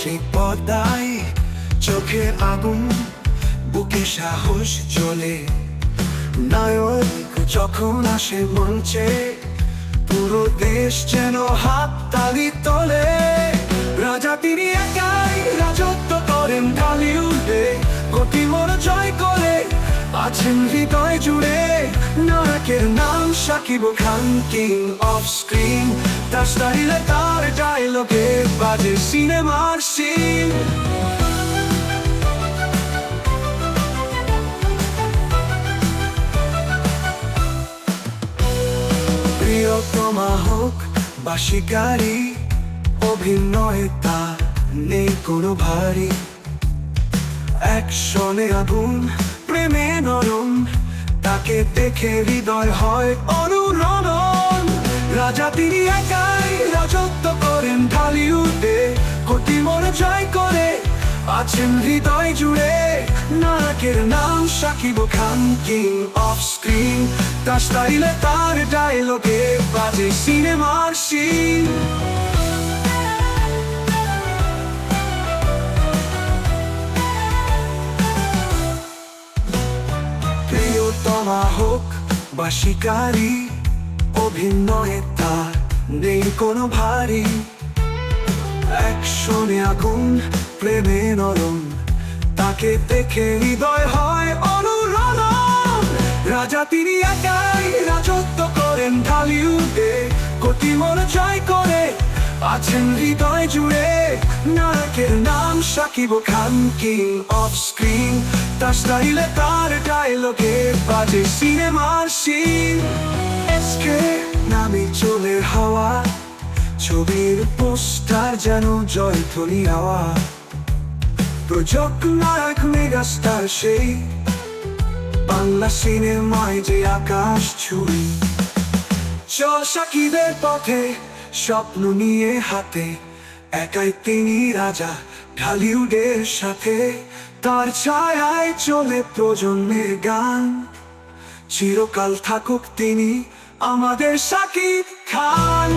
সেই পদায় চোখে আগুন, বুকে সাহস জ্বলে। নায়ক যখন আসে মঞ্চে, পুরো দেশ যেন হাত তালি। তোলে রাজা তিনি একাই রাজত্ব করেন ঢালিউডে। কোটি মন জয় করে আছেন হৃদয় জুড়ে। নায়কের নাম Shakib Khan king of screen তার স্টাইলে তার ডায়লগে বাজে সিনেমার সিন প্রিয়তমা হোক বা শিকারী, অভিনয় তার নেই কোনো ভারী। একশনে আগুন, প্রেমে নরম, তাকে দেখে হৃদয় হয় অনুরণন রাজা তিনি একাই রাজত্ব করেন ঢালিউডে। কোটি মনে জয় করে, আছেন হৃদয় জুড়ে। নায়কের নাম Shakib Khan king of screen তার স্টাইলে তার ডায়লগে বাজে সিনেমার সিন প্রিয়তমা হোক বা শিকারী অভিনয়ে তার নেই কোনো ভারী। একশনে আগুন, প্রেমে নরম। তাকে দেখে হৃদয় হয় অনুরণন রাজা তিনি একাই রাজত্ব করেন ঢালিউডে। কোটি মন জয় করে আছেন হৃদয় জুড়ে। নায়কের নাম Shakib Khan king of screen তার স্টাইলে তার ডায়লগে বাজে সিনেমার সিন নামে চলে হাওয়া। ছবির পোস্টার যেন জয়ধ্বনি হাওয়া। প্রযোজক নায়ক মেগাস্টার সেই। বাংলা সিনেমায় যে আকাশ ছুঁই। চল সাকিবের পথে স্বপ্ন নিয়ে হাতে একাই তিনি রাজা ঢালিউডের সাথে। তার ছায়ায় চলে প্রজন্মের গান। চিরকাল থাকুক তিনি আমাদের সাকিব খান।